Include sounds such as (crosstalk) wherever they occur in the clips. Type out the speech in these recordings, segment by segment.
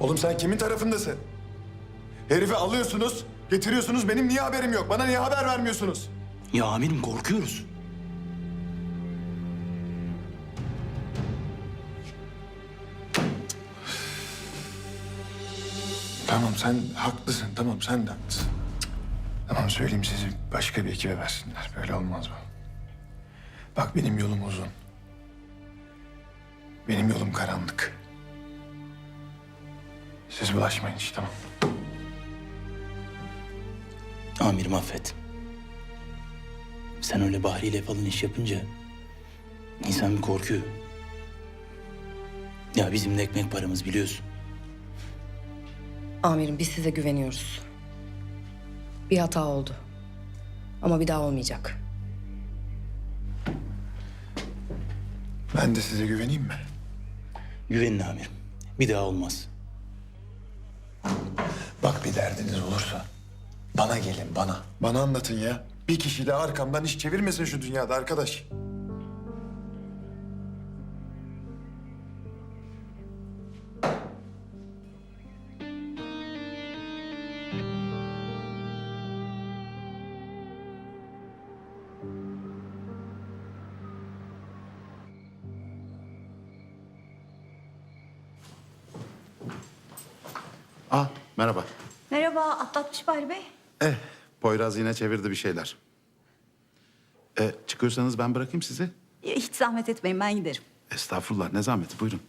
Oğlum sen kimin tarafındasın? Herifi alıyorsunuz, getiriyorsunuz. Benim niye haberim yok? Bana niye haber vermiyorsunuz? Ya amirim korkuyoruz. Tamam sen haklısın. Tamam sen de haklısın. Cık. Tamam söyleyeyim sizi başka bir ekibe versinler. Böyle olmaz bu. Bak benim yolum uzun. Benim yolum karanlık. Siz bulaşmayın hiç tamam. Amirim affet. Sen öyle Bahri ile falan iş yapınca insan bir korkuyor. Ya bizim de ekmek paramız biliyorsun. Amirim biz size güveniyoruz. Bir hata oldu. Ama bir daha olmayacak. Ben de size güveneyim mi? Güvenin amirim. Bir daha olmaz. Derdiniz olursa bana gelin bana. Bana anlatın ya. Bir kişi de arkamdan iş çevirmesin şu dünyada arkadaş. Ah merhaba. Merhaba, atlatmış Bahri Bey. Eh Poyraz yine çevirdi bir şeyler. E, çıkıyorsanız ben bırakayım sizi. Ya, Hiç zahmet etmeyin, ben giderim. Estağfurullah ne zahmeti buyurun. (laughs)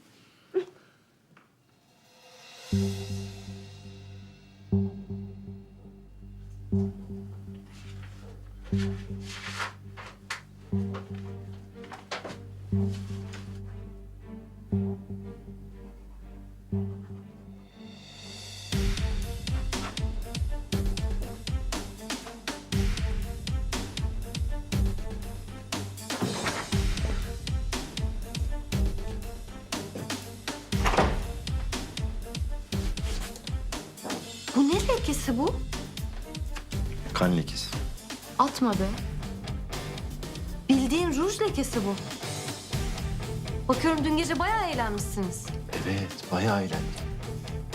lekesi bu? Kan lekesi. Atma be. Bildiğin ruj lekesi bu. Bakıyorum dün gece bayağı eğlenmişsiniz. Evet, bayağı eğlendim.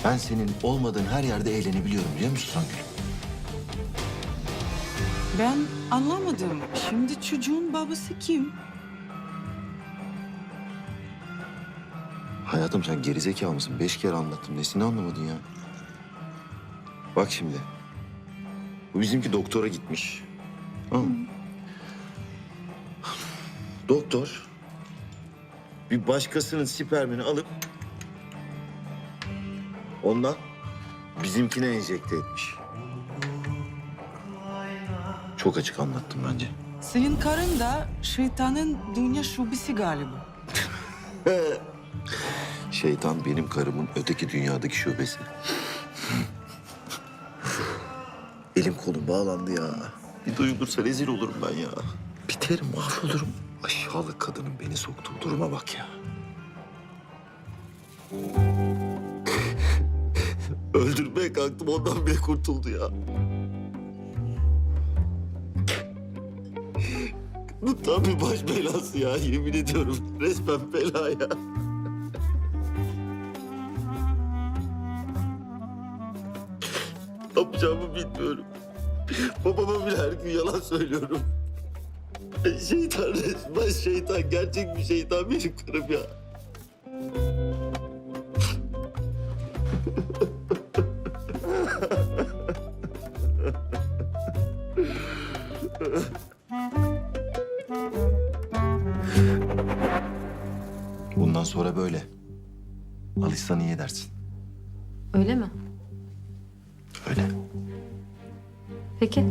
Ben senin olmadığın her yerde eğlenebiliyorum biliyor musun Songül? Ben anlamadım. Şimdi çocuğun babası kim? Hayatım sen gerizekalı mısın? Beş kere anlattım. Nesini anlamadın ya? Bak şimdi. Bu bizimki doktora gitmiş. Tamam mı? Doktor bir başkasının spermini alıp ondan bizimkine enjekte etmiş. Çok açık anlattım bence. Senin karın da şeytanın dünya şubesi galiba. (laughs) Şeytan benim karımın öteki dünyadaki şubesi. Elim kolum bağlandı ya. Bir duyulursa rezil olurum ben ya. Biterim, mahvolurum. Aşağılık kadının beni soktuğu duruma bak ya. (laughs) Öldürmeye kalktım ondan bile kurtuldu ya. Bu tam bir baş belası ya yemin ediyorum. Resmen bela ya. Ne yapacağımı bilmiyorum. Babama bile her gün yalan söylüyorum. Şeytan resmen şeytan. Gerçek bir şeytan benim karım ya. Bundan sonra böyle. Alışsan iyi edersin. Öyle mi? Öyle. Peki.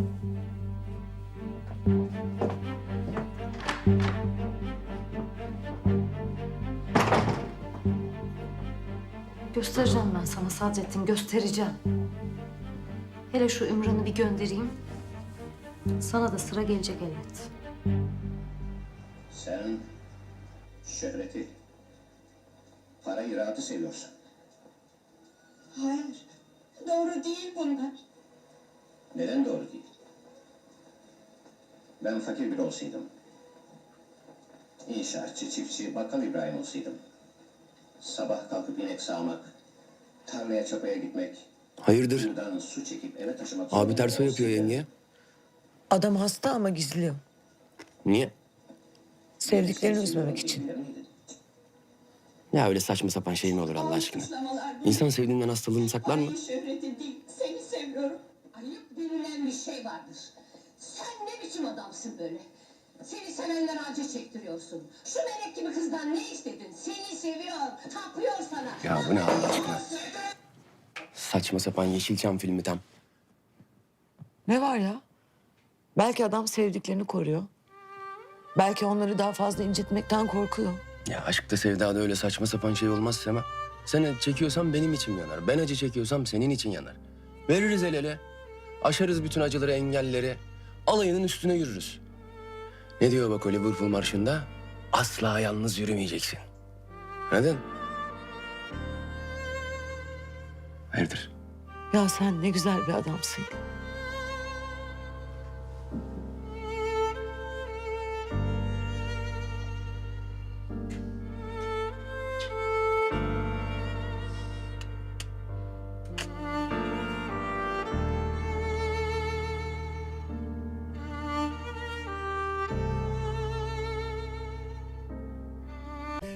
Göstereceğim ben sana Sadrettin, göstereceğim. Hele şu Ümran'ı bir göndereyim. Sana da sıra gelecek elbet. Sen şöhreti, parayı rahatı seviyorsun. Hayır, doğru değil bunlar. Neden doğru değil? Ben fakir bir olsaydım, inşaatçı, çiftçi, bakkal İbrahim olsaydım, sabah kalkıp inek sağmak, Tarlaya çapaya gitmek, Hayırdır? buradan su çekip eve taşımak Abi ters o yapıyor yenge. Adam hasta ama gizliyor. Niye? Sevdiklerini üzmemek için. Ya öyle saçma sapan şey mi olur Allah aşkına? İnsan sevdiğinden hastalığını saklar mı? Parayı şöhreti değil, seni seviyorum. Ayıp denilen bir şey vardır. Sen ne biçim adamsın böyle? Seni sevenler acı çektiriyorsun. Şu melek gibi kızdan ne istedin? Seni seviyor, tapıyor sana. Ya bu ne Allah aşkına? Saçma sapan Yeşilçam filmi tam. Ne var ya? Belki adam sevdiklerini koruyor. Belki onları daha fazla incitmekten korkuyor. Ya aşkta sevdada öyle saçma sapan şey olmaz Sema. Sen acı çekiyorsan benim için yanar. Ben acı çekiyorsam senin için yanar. Veririz el ele. Aşarız bütün acıları, engelleri. Alayının üstüne yürürüz. Ne diyor bak o Liverpool marşında? Asla yalnız yürümeyeceksin. Neden? Hayırdır? Ya sen ne güzel bir adamsın.